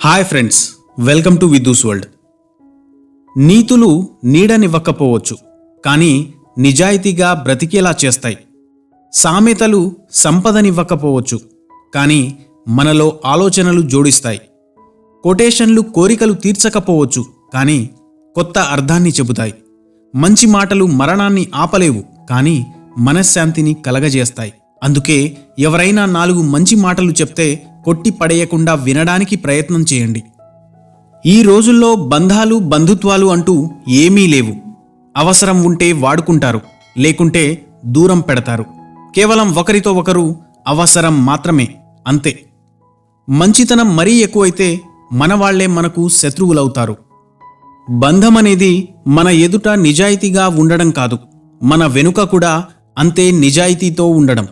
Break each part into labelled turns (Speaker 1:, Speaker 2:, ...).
Speaker 1: Hi friends welcome to Vidhu's world. నీతులు నీడనివ్వకపోవచ్చు కానీ నిజాయితీగా బ్రతికేలా చేస్తాయి. సామెతలు సంపదనివ్వకపోవచ్చు కానీ మనలో ఆలోచనలు జోడిస్తాయి. కొటేషన్లు కోరికలు తీర్చకపోవచ్చు కానీ కొత్త అర్థాన్ని చెబుతాయి. మంచి మాటలు మరణాన్ని ఆపలేవు కానీ మనశ్శాంతిని కలగజేస్తాయి. అందుకే ఎవరైనా నాలుగు మంచి మాటలు చెప్తే కొట్టి పడేయకుండా వినడానికి ప్రయత్నం చేయండి. ఈ రోజుల్లో బంధాలు బంధుత్వాలు అంటూ ఏమీ లేవు. అవసరం ఉంటే వాడుకుంటారు లేకుంటే దూరం పెడతారు. కేవలం ఒకరితో ఒకరు అవసరం మాత్రమే అంతే. మంచితనం మరీ ఎక్కువైతే మనవాళ్ళే మనకు శత్రువులవుతారు. బంధం అనేది మన ఎదుట నిజాయితీగా ఉండడం కాదు మన వెనుక కూడా అంతే నిజాయితీతో ఉండడం.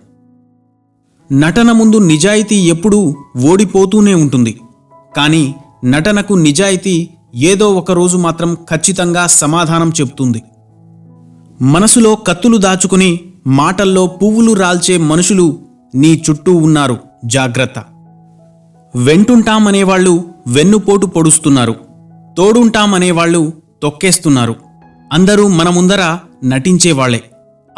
Speaker 1: నటన ముందు నిజాయితీ ఎప్పుడూ ఓడిపోతూనే ఉంటుంది. కానీ నటనకు నిజాయితీ ఏదో ఒకరోజు మాత్రం ఖచ్చితంగా సమాధానం చెప్తుంది మనసులో కత్తులు దాచుకుని మాటల్లో పువ్వులు రాల్చే మనుషులు నీ చుట్టూ ఉన్నారు జాగ్రత్త. వెంటుంటామనేవాళ్ళు వెన్నుపోటు పొడుస్తున్నారు. తోడుంటామనేవాళ్ళు తొక్కేస్తున్నారు. అందరూ మన ముందర నటించేవాళ్ళే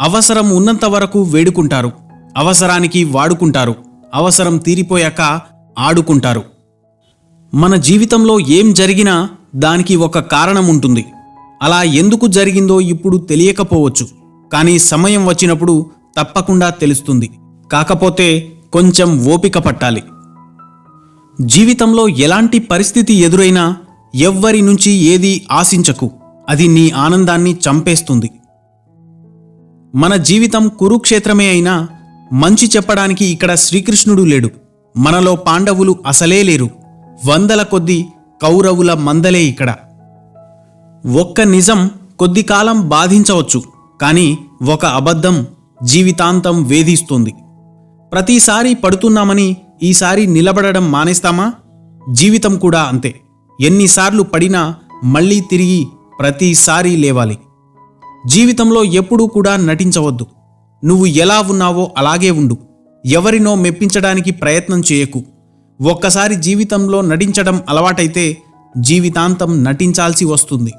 Speaker 1: అవసరం ఉన్నంత వరకు వేడుకుంటారు. అవసరానికి వాడుకుంటారు. అవసరం తీరిపోయాక ఆడుకుంటారు. మన జీవితంలో ఏం జరిగినా దానికి ఒక కారణం ఉంటుంది. అలా ఎందుకు జరిగిందో ఇప్పుడు తెలియకపోవచ్చు. కానీ సమయం వచ్చినప్పుడు తప్పకుండా తెలుస్తుంది. కాకపోతే కొంచెం ఓపిక పట్టాలి. జీవితంలో ఎలాంటి పరిస్థితి ఎదురైనా ఎవ్వరి నుంచి ఏది ఆశించకు. అది నీ ఆనందాన్ని చంపేస్తుంది. మన జీవితం కురుక్షేత్రమే అయినా మంచి చెప్పడానికి ఇక్కడ శ్రీకృష్ణుడు లేడు. మనలో పాండవులు అసలే లేరు. వందల కొద్ది కౌరవుల మందలే ఇక్కడ. ఒక్క నిజం కొద్ది కాలం బాధించవచ్చు. కానీ ఒక అబద్ధం జీవితాంతం వేధిస్తుంది. ప్రతిసారి పడుతున్నామని ఈసారి నిలబడడం మానేస్తామా? జీవితం కూడా అంతే. ఎన్నిసార్లు పడినా మళ్ళీ తిరిగి ప్రతిసారి లేవాలి. జీవితంలో ఎప్పుడూ కూడా నటించవద్దు. నువ్వు ఎలా ఉన్నావో అలాగే ఉండు. ఎవరినో మెప్పించడానికి ప్రయత్నం చేయకు. ఒక్కసారి జీవితంలో నటించడం అలవాటైతే జీవితాంతం నటించాల్సి వస్తుంది.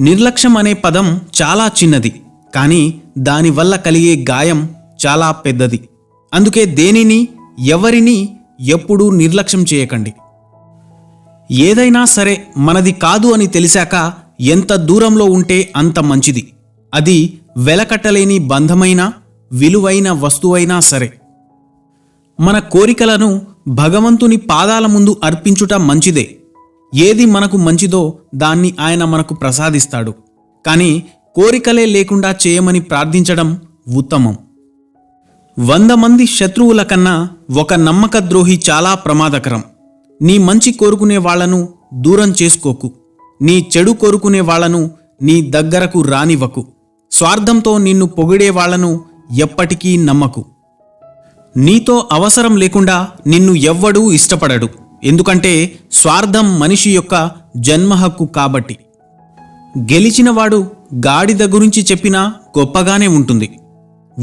Speaker 1: నిర్లక్ష్యం అనే పదం చాలా చిన్నది కానీ దానివల్ల కలిగే గాయం చాలా పెద్దది. అందుకే దేనిని ఎవరిని ఎప్పుడూ నిర్లక్ష్యం చేయకండి. ఏదైనా సరే మనది కాదు అని తెలిసాక ఎంత దూరంలో ఉంటే అంత మంచిది. అది వెలకట్టలేని బంధమైన విలువైన వస్తువైనా సరే. మన కోరికలను భగవంతుని పాదాల ముందు అర్పించుట మంచిదే. ఏది మనకు మంచిదో దాన్ని ఆయన మనకు ప్రసాదిస్తాడు. కానీ కోరికలే లేకుండా చేయమని ప్రార్థించడం ఉత్తమం. వంద మంది శత్రువుల కన్నా ఒక నమ్మక ద్రోహి చాలా ప్రమాదకరం. నీ మంచి కోరుకునే వాళ్ళను దూరం చేసుకోకు. నీ చెడు కోరుకునే వాళ్ళను నీ దగ్గరకు రానివ్వకు. స్వార్థంతో నిన్ను పొగిడే వాళ్ళను ఎప్పటికీ నమ్మకు. నీతో అవసరం లేకుండా నిన్ను ఎవ్వడూ ఇష్టపడడు. ఎందుకంటే స్వార్థం మనిషి యొక్క జన్మ హక్కు కాబట్టి. గెలిచినవాడు గాడిద గురించి చెప్పినా గొప్పగానే ఉంటుంది.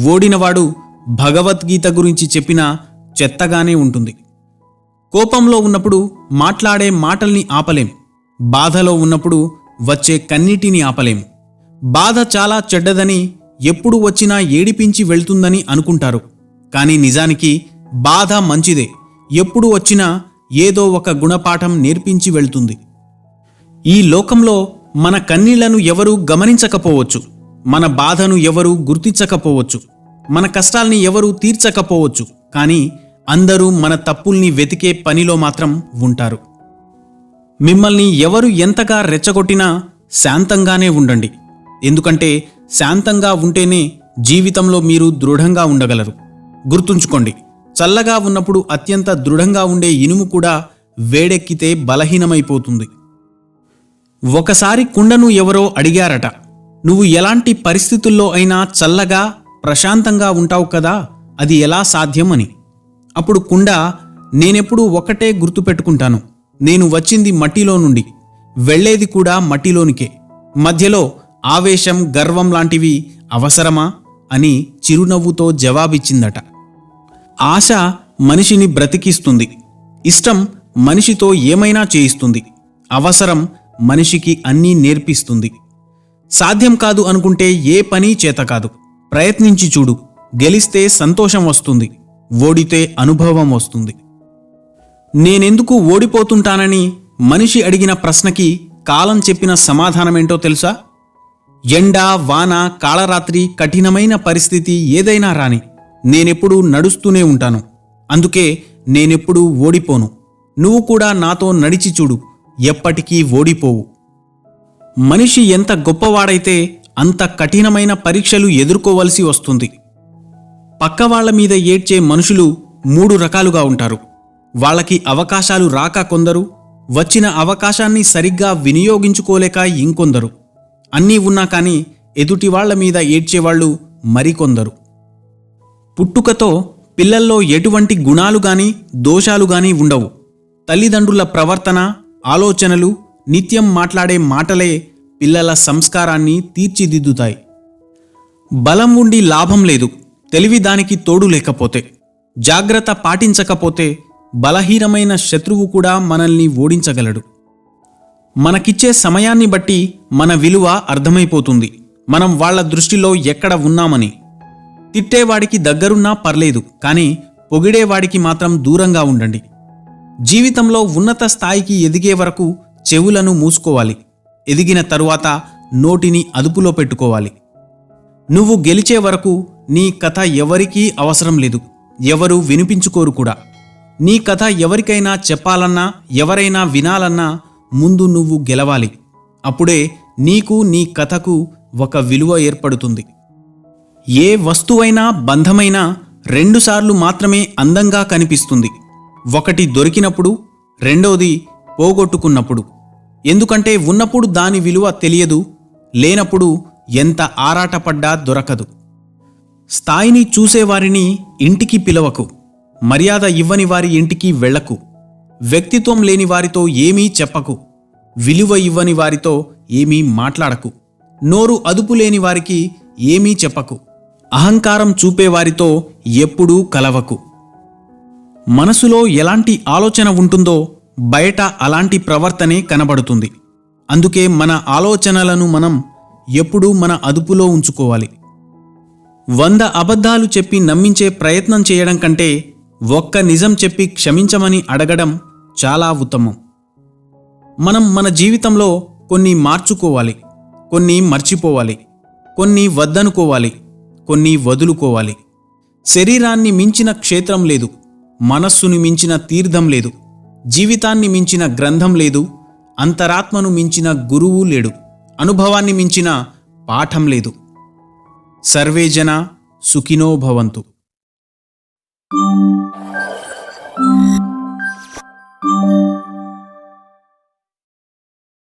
Speaker 1: ఓడినవాడు భగవద్గీత గురించి చెప్పినా చెత్తగానే ఉంటుంది. కోపంలో ఉన్నప్పుడు మాట్లాడే మాటల్ని ఆపలేం. బాధలో ఉన్నప్పుడు వచ్చే కన్నీటిని ఆపలేం. బాధ చాలా చెడ్డదని ఎప్పుడు వచ్చినా ఏడిపించి వెళ్తుందని అనుకుంటారు. కానీ నిజానికి బాధ మంచిదే. ఎప్పుడు వచ్చినా ఏదో ఒక గుణపాఠం నేర్పించి వెళ్తుంది. ఈ లోకంలో మన కన్నీళ్ళను ఎవరూ గమనించకపోవచ్చు. మన బాధను ఎవరూ గుర్తించకపోవచ్చు. మన కష్టాల్ని ఎవరూ తీర్చకపోవచ్చు. కానీ అందరూ మన తప్పుల్ని వెతికే పనిలో మాత్రం ఉంటారు. మిమ్మల్ని ఎవరు ఎంతగా రెచ్చగొట్టినా శాంతంగానే ఉండండి. ఎందుకంటే శాంతంగా ఉంటేనే జీవితంలో మీరు దృఢంగా ఉండగలరు. గుర్తుంచుకోండి చల్లగా ఉన్నప్పుడు అత్యంత దృఢంగా ఉండే ఇనుము కూడా వేడెక్కితే బలహీనమైపోతుంది. ఒకసారి కుండను ఎవరో అడిగారట నువ్వు ఎలాంటి పరిస్థితుల్లో అయినా చల్లగా ప్రశాంతంగా ఉంటావు కదా అది ఎలా సాధ్యం అని. అప్పుడు కుండ నేనెప్పుడు ఒకటే గుర్తుపెట్టుకుంటాను నేను వచ్చింది మట్టిలో నుండి వెళ్ళేది కూడా మట్టిలోనికే. మధ్యలో ఆవేశం గర్వం లాంటివి అవసరమా అని చిరునవ్వుతో జవాబిచ్చిందట. ఆశ మనిషిని బ్రతికిస్తుంది. ఇష్టం మనిషితో ఏమైనా చేయిస్తుంది. అవసరం మనిషికి అన్నీ నేర్పిస్తుంది. సాధ్యం కాదు అనుకుంటే ఏ పని చేత కాదు. ప్రయత్నించి చూడు. గెలిస్తే సంతోషం వస్తుంది. ఓడితే అనుభవం వస్తుంది. నేనెందుకు ఓడిపోతుంటానని మనిషి అడిగిన ప్రశ్నకి కాలం చెప్పిన సమాధానమేంటో తెలుసా? ఎండ వాన కాళరాత్రి కఠినమైన పరిస్థితి ఏదైనా రాని. నేనెప్పుడూ నడుస్తూనే ఉంటాను. అందుకే నేనెప్పుడూ ఓడిపోను. నువ్వు కూడా నాతో నడిచి చూడు. ఎప్పటికీ ఓడిపోవు. మనిషి ఎంత గొప్పవాడైతే అంత కఠినమైన పరీక్షలు ఎదుర్కోవలసి వస్తుంది. పక్కవాళ్ళ మీద ఏడ్చే మనుషులు మూడు రకాలుగా ఉంటారు. వాళ్ళకి అవకాశాలు రాక కొందరు వచ్చిన అవకాశాన్ని సరిగ్గా వినియోగించుకోలేక ఇంకొందరు. అన్నీ ఉన్నా కానీ ఎదుటి వాళ్ళ మీద ఏడ్చేవాళ్ళు మరికొందరు. పుట్టుకతో పిల్లల్లో ఎటువంటి గుణాలు గాని దోషాలు గాని ఉండవు. తల్లిదండ్రుల ప్రవర్తన ఆలోచనలు నిత్యం మాట్లాడే మాటలే పిల్లల సంస్కారాన్ని తీర్చిదిద్దుతాయి. బలం ఉండి లాభం లేదు తెలివి దానికి తోడు లేకపోతే జాగ్రత్త పాటించకపోతే బలహీనమైన శత్రువు కూడా మనల్ని ఓడించగలడు. మనకిచ్చే సమయాన్ని బట్టి మన విలువ అర్థమైపోతుంది. మనం వాళ్ళ దృష్టిలో ఎక్కడ ఉన్నామని. తిట్టేవాడికి దగ్గరున్నా పర్లేదు కానీ పొగిడేవాడికి మాత్రం దూరంగా ఉండండి. జీవితంలో ఉన్నత స్థాయికి ఎదిగే వరకు చెవులను మూసుకోవాలి. ఎదిగిన తరువాత నోటిని అదుపులో పెట్టుకోవాలి. నువ్వు గెలిచే వరకు నీ కథ ఎవరికీ అవసరం లేదు ఎవరు వినిపించుకోరు కూడా. నీ కథ ఎవరికైనా చెప్పాలన్నా ఎవరైనా వినాలన్నా ముందు నువ్వు గెలవాలి. అప్పుడే నీకు నీ కథకు ఒక విలువ ఏర్పడుతుంది. ఏ వస్తువైనా బంధమైనా రెండుసార్లు మాత్రమే అందంగా కనిపిస్తుంది. ఒకటి దొరికినప్పుడు రెండోది పోగొట్టుకున్నప్పుడు. ఎందుకంటే ఉన్నప్పుడు దాని విలువ తెలియదు లేనప్పుడు ఎంత ఆరాటపడ్డా దొరకదు. స్థాయిని చూసేవారిని ఇంటికి పిలవకు మర్యాద ఇవ్వని వారి ఇంటికి వెళ్ళకు. వ్యక్తిత్వం లేని వారితో ఏమీ చెప్పకు. విలువ ఇవ్వని వారితో ఏమీ మాట్లాడకు. నోరు అదుపు లేని వారికి ఏమీ చెప్పకు. అహంకారం చూపేవారితో ఎప్పుడూ కలవకు. మనసులో ఎలాంటి ఆలోచన ఉంటుందో బయట అలాంటి ప్రవర్తనే కనబడుతుంది. అందుకే మన ఆలోచనలను మనం ఎప్పుడూ మన అదుపులో ఉంచుకోవాలి. వంద అబద్ధాలు చెప్పి నమ్మించే ప్రయత్నం చేయడం కంటే ఒక్క నిజం చెప్పి క్షమించమని అడగడం చాలా ఉత్తమం. మనం మన జీవితంలో కొన్ని మార్చుకోవాలి కొన్ని మర్చిపోవాలి కొన్ని వద్దనుకోవాలి కొన్ని వదులుకోవాలి. శరీరాన్ని మించిన క్షేత్రం లేదు మనస్సును మించిన తీర్థం లేదు జీవితాన్ని మించిన గ్రంథం లేదు అంతరాత్మను మించిన గురువు లేడు అనుభవాన్ని మించిన పాఠం లేదు. సర్వేజన సుఖినో భవంతు.
Speaker 2: You.